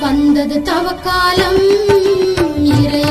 வந்தது தவக்காலம். இறை